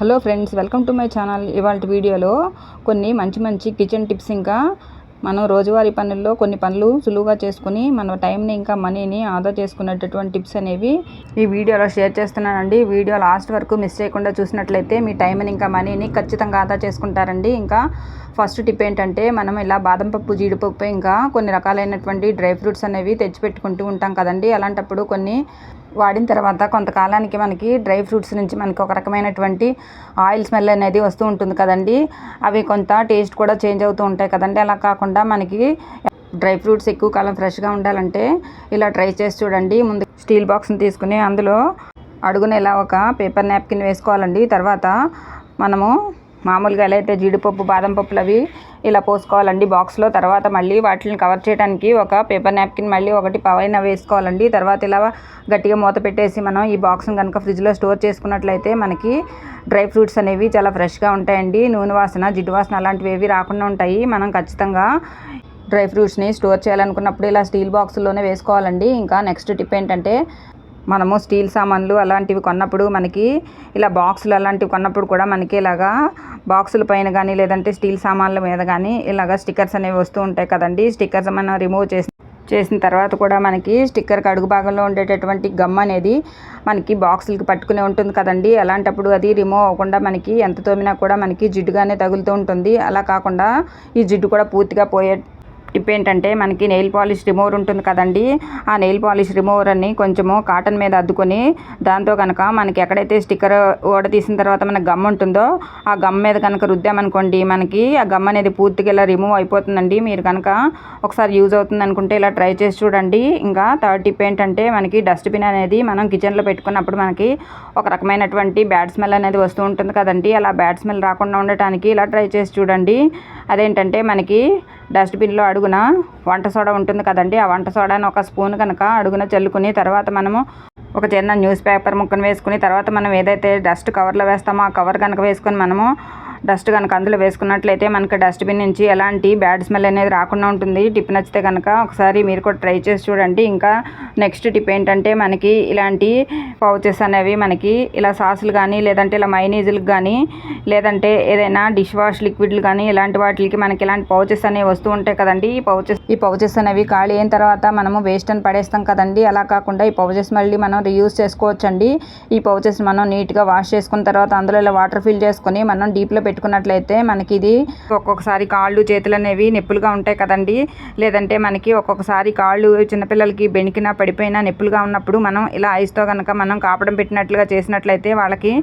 Hello friends welcome to my channel. ఇవాళ వీడియోలో కొన్ని మంచి మంచి కిచెన్ టిప్స్ ఇంకా మనం రోజువారీ పనుల్లో కొన్ని పనులు సులువుగా చేసుకుని మన టైంని ఇంకా మనీని ఆదా చేసుకునేటటువంటి టిప్స్ అనేవి ఈ వీడియోలో షేర్ చేస్తున్నానండి. వీడియో లాస్ట్ వరకు మిస్ చేయకుండా చూసినట్లయితే మీ టైంని ఇంకా మనీని ఖచ్చితంగా ఆదా చేసుకుంటారండి. ఇంకా ఫస్ట్ టిప్ ఏంటంటే మనం ఇలా బాదం పప్పు జీడిపప్పు ఇంకా కొన్ని రకాలైనటువంటి డ్రై ఫ్రూట్స్ అనేవి తెచ్చిపెట్టుకుంటూ ఉంటాం కదండి. అలాంటప్పుడు కొన్ని వాడిన తర్వాత కొంతకాలానికి మనకి డ్రై ఫ్రూట్స్ నుంచి మనకి ఒక రకమైనటువంటి ఆయిల్ స్మెల్ అనేది వస్తూ ఉంటుంది కదండి. అవి కొంత టేస్ట్ కూడా చేంజ్ అవుతూ ఉంటాయి కదండి. అలా కాకుండా మనకి డ్రై ఫ్రూట్స్ ఎక్కువ కాలం ఫ్రెష్గా ఉండాలంటే ఇలా ట్రై చేసి చూడండి. ముందు స్టీల్ బాక్స్ని తీసుకుని అందులో అడుగునేలా ఒక పేపర్ నాప్కిన్ వేసుకోవాలండి. తర్వాత మనము మామూలుగా ఎలా అయితే జీడిపప్పు బాదం పప్పులు అవి ఇలా పోసుకోవాలండి బాక్స్లో. తర్వాత మళ్ళీ వాటిని కవర్ చేయడానికి ఒక పేపర్ నాప్కిన్ మళ్ళీ ఒకటి పవైన వేసుకోవాలండి. తర్వాత ఇలా గట్టిగా మూత పెట్టేసి మనం ఈ బాక్స్ని కనుక ఫ్రిడ్జ్లో స్టోర్ చేసుకున్నట్లయితే మనకి డ్రై ఫ్రూట్స్ అనేవి చాలా ఫ్రెష్గా ఉంటాయండి. నూనె వాసన జిడ్డు వాసన అలాంటివి ఏవి రాకుండా ఉంటాయి. మనం ఖచ్చితంగా డ్రై ఫ్రూట్స్ని స్టోర్ చేయాలనుకున్నప్పుడు ఇలా స్టీల్ బాక్సుల్లోనే వేసుకోవాలండి. ఇంకా నెక్స్ట్ టిప్ ఏంటంటే మనము స్టీల్ సామాన్లు అలాంటివి కొన్నప్పుడు మనకి ఇలా బాక్సులు అలాంటివి కొన్నప్పుడు కూడా మనకి ఇలాగా బాక్సుల పైన కానీ లేదంటే స్టీల్ సామాన్ల మీద కానీ ఇలాగ స్టిక్కర్స్ అనేవి వస్తూ ఉంటాయి కదండి. స్టిక్కర్స్ మనం రిమూవ్ చేసి చేసిన తర్వాత కూడా మనకి స్టిక్కర్కి అడుగు భాగంలో ఉండేటటువంటి గమ్ అనేది మనకి బాక్సులకి పట్టుకునే ఉంటుంది కదండి. అలాంటప్పుడు అది రిమూవ్ అవ్వకుండా మనకి ఎంత తోమినా కూడా మనకి జిడ్డుగానే తగులుతూ ఉంటుంది. అలా కాకుండా ఈ జిడ్డు కూడా పూర్తిగా పోయే టిప్ ఏంటంటే మనకి నెయిల్ పాలిష్ రిమూవర్ ఉంటుంది కదండి. ఆ నెయిల్ పాలిష్ రిమూవర్ అని కొంచెము కాటన్ మీద అద్దుకొని దాంతో కనుక మనకి ఎక్కడైతే స్టిక్కర్ ఓడ తీసిన తర్వాత మనకి గమ్ ఉంటుందో ఆ గమ్ మీద కనుక రుద్దామనుకోండి మనకి ఆ గమ్ అనేది పూర్తిగా ఇలా రిమూవ్ అయిపోతుందండి. మీరు కనుక ఒకసారి యూజ్ అవుతుంది అనుకుంటే ఇలా ట్రై చేసి చూడండి. ఇంకా థర్డ్ టిప్ ఏంటంటే మనకి డస్ట్బిన్ అనేది మనం కిచెన్లో పెట్టుకున్నప్పుడు మనకి ఒక రకమైనటువంటి బ్యాడ్ స్మెల్ అనేది వస్తూ ఉంటుంది కదండి. అలా బ్యాడ్ స్మెల్ రాకుండా ఉండటానికి ఇలా ట్రై చేసి చూడండి. అదేంటంటే మనకి డస్ట్బిన్లో అడుగున? వంట సోడా ఉంటుంది కదండి. ఆ వంట సోడాని ఒక స్పూన్ కనుక అడుగున చల్లుకుని తర్వాత మనము ఒక చిన్న న్యూస్ పేపర్ ముక్కను వేసుకుని తర్వాత మనం ఏదైతే డస్ట్ కవర్లో వేస్తామో ఆ కవర్ కనుక వేసుకొని మనము డస్ట్ కనుక అందులో వేసుకున్నట్లయితే మనకి డస్ట్బిన్ నుంచి ఎలాంటి బ్యాడ్ స్మెల్ అనేది రాకుండా ఉంటుంది. టిప్ నచ్చితే కనుక ఒకసారి మీరు కూడా ట్రై చేసి చూడండి. ఇంకా నెక్స్ట్ టిప్ ఏంటంటే మనకి ఇలాంటి పౌచెస్ అనేవి మనకి ఇలా సాసులు కానీ లేదంటే ఇలా మైనీజులకు కానీ లేదంటే ఏదైనా డిష్ వాష్ లిక్విడ్లు కానీ ఇలాంటి వాటికి మనకి ఇలాంటి పౌచెస్ అనేవి వస్తూ ఉంటాయి కదండి. ఈ పౌచెస్ ఈ పౌచెస్ అనేవి ఖాళీ అయిన తర్వాత మనము వేస్ట్ అని పడేస్తాం కదండి. అలా కాకుండా ఈ పౌచెస్ మళ్ళీ మనం రీయూజ్ చేసుకోవచ్చండి. ఈ పౌచెస్ మనం నీట్గా వాష్ చేసుకున్న తర్వాత అందులో ఇలా వాటర్ ఫిల్ చేసుకొని మనం డీప్లో పెట్టుకున్నట్లయితే మనకి ఇది ఒక్కొక్కసారి కాళ్ళు చేతులు అనేవి నొప్పులుగా ఉంటాయి కదండి. లేదంటే మనకి ఒక్కొక్కసారి కాళ్ళు చిన్నపిల్లలకి బెణికినా పడిపోయినా నొప్పులుగా ఉన్నప్పుడు మనం ఇలా ఐస్తో కనుక మనం కాపడం పెట్టినట్లుగా చేసినట్లయితే వాళ్ళకి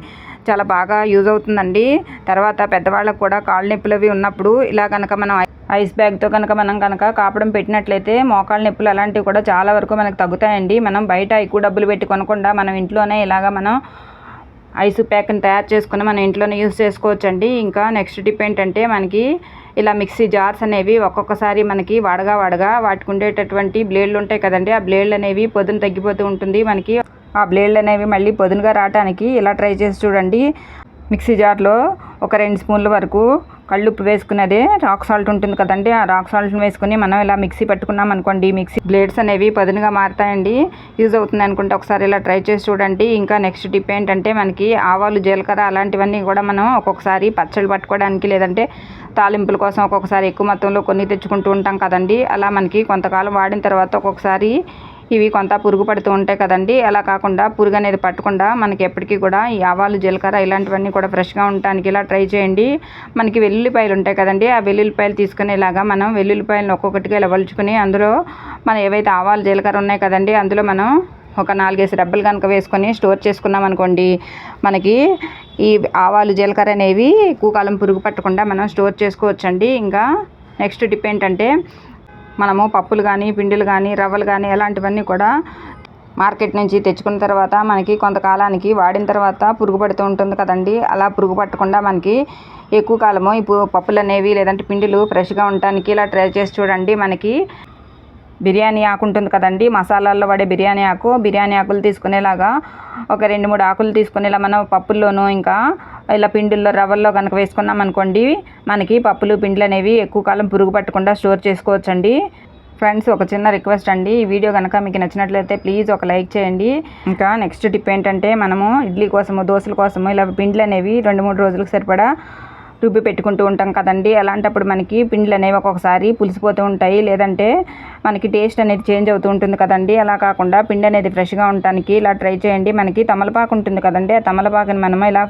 చాలా బాగా యూజ్ అవుతుందండి. తర్వాత పెద్దవాళ్ళకు కూడా కాళ్ళు నొప్పులు అవి ఉన్నప్పుడు ఇలా కనుక మనం ఐస్ బ్యాగ్తో కనుక మనం కనుక కాపడం పెట్టినట్లయితే మోకాళ్ళ నొప్పులు అలాంటివి కూడా చాలా వరకు మనకు తగ్గుతాయండి. మనం బయట ఎక్కువ డబ్బులు పెట్టి కొనకుండా మనం ఇంట్లోనే ఇలాగ మనం ఐస్ ప్యాక్ని తయారు చేసుకుని మన ఇంట్లోనే యూస్ చేసుకోవచ్చండి. ఇంకా నెక్స్ట్ టిప్ ఏంటంటే మనకి ఇలా మిక్సీ జార్స్ అనేవి ఒక్కొక్కసారి మనకి వాడగా వాడగా వాటికి ఉండేటటువంటి బ్లేడ్లు ఉంటాయి కదండి. ఆ బ్లేడ్లు అనేవి పొదును తగ్గిపోతూ ఉంటుంది. మనకి ఆ బ్లేడ్లు అనేవి మళ్ళీ పొదునుగా రావడానికి ఇలా ట్రై చేసి చూడండి. మిక్సీ జార్లో ఒక రెండు స్పూన్ల వరకు కళ్ళుప్పు వేసుకునేదే రాక్ సాల్ట్ ఉంటుంది కదండి. ఆ రాక్ సాల్ట్ని వేసుకుని మనం ఇలా మిక్సీ పెట్టుకున్నాం అనుకోండి మిక్సీ బ్లేడ్స్ అనేవి పదునుగా మారుతాయండి. యూజ్ అవుతుంది అనుకుంటే ఒకసారి ఇలా ట్రై చేసి చూడండి. ఇంకా నెక్స్ట్ టిప్ ఏంటంటే మనకి ఆవాలు జీలకర్ర అలాంటివన్నీ కూడా మనం ఒక్కొక్కసారి పచ్చళ్ళు పట్టుకోవడానికి లేదంటే తాలింపుల కోసం ఒక్కొక్కసారి ఎక్కువ మొత్తంలో కొన్ని తెచ్చుకుంటూ ఉంటాం కదండి. అలా మనకి కొంతకాలం వాడిన తర్వాత ఒక్కొక్కసారి ఇవి కొంత పురుగు పడుతూ ఉంటాయి కదండి అలా కాకుండా పురుగు అనేది పట్టకుండా మనకి ఎప్పటికీ కూడా ఈ ఆవాలు జీలకర్ర ఇలాంటివన్నీ కూడా ఫ్రెష్గా ఉండటానికి ఇలా ట్రై చేయండి. మనకి వెల్లుల్లిపాయలు ఉంటాయి కదండి ఆ వెల్లుల్లిపాయలు తీసుకునేలాగా మనం వెల్లుల్లిపాయలను ఒక్కొక్కటిగా ఇలా వలుచుకుని అందులో మనం ఏవైతే ఆవాలు జీలకర్ర ఉన్నాయి కదండి అందులో మనం ఒక నాలుగేసి డబ్బలు కనుక వేసుకొని స్టోర్ చేసుకున్నాం అనుకోండి మనకి ఈ ఆవాలు జీలకర్ర అనేవి ఎక్కువ కాలం పురుగు పట్టకుండా మనం స్టోర్ చేసుకోవచ్చండి. ఇంకా నెక్స్ట్ టిప్ ఏంటంటే మనము పప్పులు కానీ పిండిలు కానీ రవ్వలు కానీ ఎలాంటివన్నీ కూడా మార్కెట్ నుంచి తెచ్చుకున్న తర్వాత మనకి కొంతకాలానికి వాడిన తర్వాత పురుగు పడుతూ ఉంటుంది కదండి. అలా పురుగు పట్టకుండా మనకి ఎక్కువ కాలము ఇప్పుడు పప్పులు అనేవి లేదంటే పిండిలు ఫ్రెష్గా ఉండటానికి ఇలా ట్రై చేసి చూడండి మనకి. బిర్యానీ ఆకు ఉంటుంది కదండి మసాలాల్లో వాడే బిర్యానీ ఆకు. బిర్యానీ ఆకులు తీసుకునేలాగా ఒక రెండు మూడు ఆకులు తీసుకునేలా మనం పప్పుల్లోనూ ఇంకా ఇలా పిండిల్లో రవ్వల్లో కనుక వేసుకున్నాం అనుకోండి మనకి పప్పులు పిండిలు అనేవి ఎక్కువ కాలం పురుగు పట్టకుండా స్టోర్ చేసుకోవచ్చండి. ఫ్రెండ్స్ ఒక చిన్న రిక్వెస్ట్ అండి. ఈ వీడియో కనుక మీకు నచ్చినట్లయితే ప్లీజ్ ఒక లైక్ చేయండి. ఇంకా నెక్స్ట్ టిప్ ఏంటంటే మనము ఇడ్లీ కోసము దోశల కోసము ఇలా పిండ్లు అనేవి రెండు మూడు రోజులకు సరిపడా రుబ్బి పెట్టుకుంటూ ఉంటాం కదండి. అలాంటప్పుడు మనకి పిండ్లు అనేవి ఒక్కొక్కసారి పులిసిపోతూ ఉంటాయి. లేదంటే మనకి టేస్ట్ అనేది చేంజ్ అవుతూ ఉంటుంది కదండి. అలా కాకుండా పిండి అనేది ఫ్రెష్గా ఉండటానికి ఇలా ట్రై చేయండి. మనకి తమలపాకు ఉంటుంది కదండి. ఆ తమలపాకుని మనం ఇలా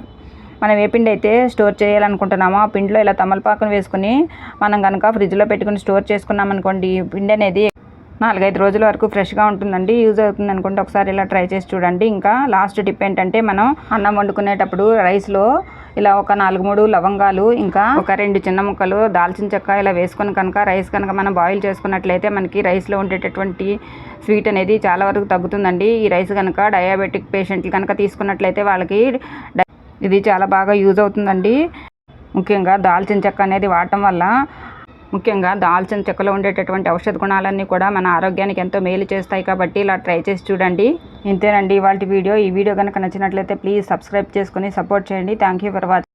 మనం ఏ పిండి అయితే స్టోర్ చేయాలనుకుంటున్నామో ఆ పిండిలో ఇలా తమలపాకును వేసుకుని మనం కనుక ఫ్రిడ్జ్లో పెట్టుకుని స్టోర్ చేసుకున్నాం అనుకోండి ఈ పిండి అనేది నాలుగైదు రోజుల వరకు ఫ్రెష్గా ఉంటుందండి. యూజ్ అవుతుంది అనుకుంటే ఒకసారి ఇలా ట్రై చేసి చూడండి. ఇంకా లాస్ట్ టిప్ ఏంటంటే మనం అన్నం వండుకునేటప్పుడు రైస్లో ఇలా ఒక నాలుగు మూడు లవంగాలు ఇంకా ఒక రెండు చిన్న ముక్కలు దాల్చిన చెక్క ఇలా వేసుకొని కనుక రైస్ కనుక మనం బాయిల్ చేసుకున్నట్లయితే మనకి రైస్లో ఉండేటటువంటి స్వీట్ అనేది చాలా వరకు తగ్గుతుందండి. ఈ రైస్ కనుక డయాబెటిక్ పేషెంట్లు కనుక తీసుకున్నట్లయితే వాళ్ళకి ఇది చాలా బాగా యూజ్ అవుతుందండి. ముఖ్యంగా దాల్చిన చెక్క అనేది వాడటం వల్ల ముఖ్యంగా దాల్చిన చెక్కలో ఉండేటటువంటి ఔషధ గుణాలన్నీ కూడా మన ఆరోగ్యానికి ఎంతో మేలు చేస్తాయి కాబట్టి ఇలా ట్రై చేసి చూడండి. ఇంతేనండి ఇవాళ వీడియో. ఈ వీడియో కనుక నచ్చినట్లయితే ప్లీజ్ సబ్స్క్రైబ్ చేసుకుని సపోర్ట్ చేయండి. Thank you for watching.